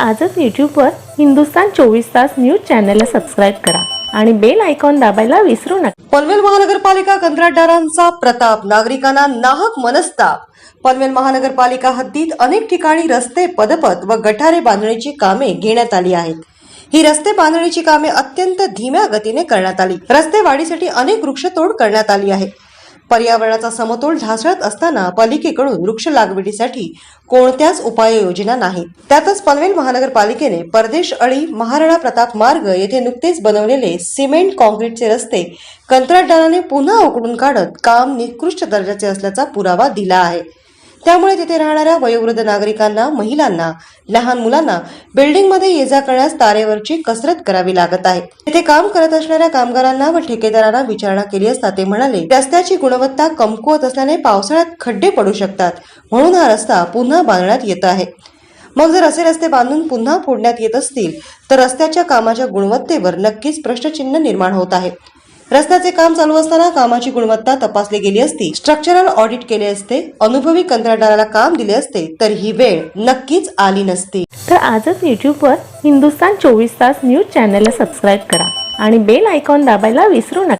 आजच यूट्यूबवर हिंदुस्तान चोवीस तास न्यूज चॅनलला सबस्क्राईब करा आणि बेल आयकॉन दाबायला विसरू नका. पनवेल महानगरपालिका कंत्राटदारांचा प्रताप नागरिकांना नाहक मनस्ताप. पनवेल महानगरपालिका हद्दीत अनेक ठिकाणी रस्ते पदपथ व गटारे बांधणीची कामे घेण्यात आली आहेत. ही रस्ते बांधणीची कामे अत्यंत धीम्या गतीने करण्यात आली. रस्ते वाढीसाठी अनेक वृक्षतोड करण्यात आली आहे. पर्यावरणाचा समतोल ढासळत असताना पालिकेकडून वृक्ष लागवडीसाठी कोणत्याच उपाययोजना नाहीत त्यातच पनवेल महानगरपालिकेने परदेश अळी महाराणा प्रताप मार्ग येथे नुकतेच बनवलेले सिमेंट कॉन्क्रीटचे रस्ते कंत्राटदाराने पुन्हा उकडून काढत काम निकृष्ट दर्जाचे असल्याचा पुरावा दिला आहे. त्यामुळे तिथे राहणाऱ्या वयोवृद्ध नागरिकांना महिलांना लहान मुलांना बिल्डिंगमध्ये ये जा करण्यास तारेवरची कसरत करावी लागत आहे. तिथे काम करत असणाऱ्या कामगारांना व ठेकेदारांना विचारणा केली असता ते म्हणाले रस्त्याची गुणवत्ता कमकुवत असल्याने पावसाळ्यात खड्डे पडू शकतात. म्हणून हा रस्ता पुन्हा बांधण्यात येत आहे. मग जर असे रस्ते बांधून पुन्हा फोडण्यात येत असतील तर रस्त्याच्या कामाच्या गुणवत्तेवर नक्कीच प्रश्नचिन्ह निर्माण होत आहे. रस्त्याचे काम चालू असताना कामाची गुणवत्ता तपासली गेली असती. स्ट्रक्चरल ऑडिट केले असते. अनुभवी कंत्राटदाराला काम दिले असते. तर ही वेळ नक्कीच आली नसती. तर आजच यूट्यूबवर हिंदुस्तान चोवीस तास न्यूज चॅनलला सबस्क्राईब करा आणि बेल आयकॉन दाबायला विसरू नका.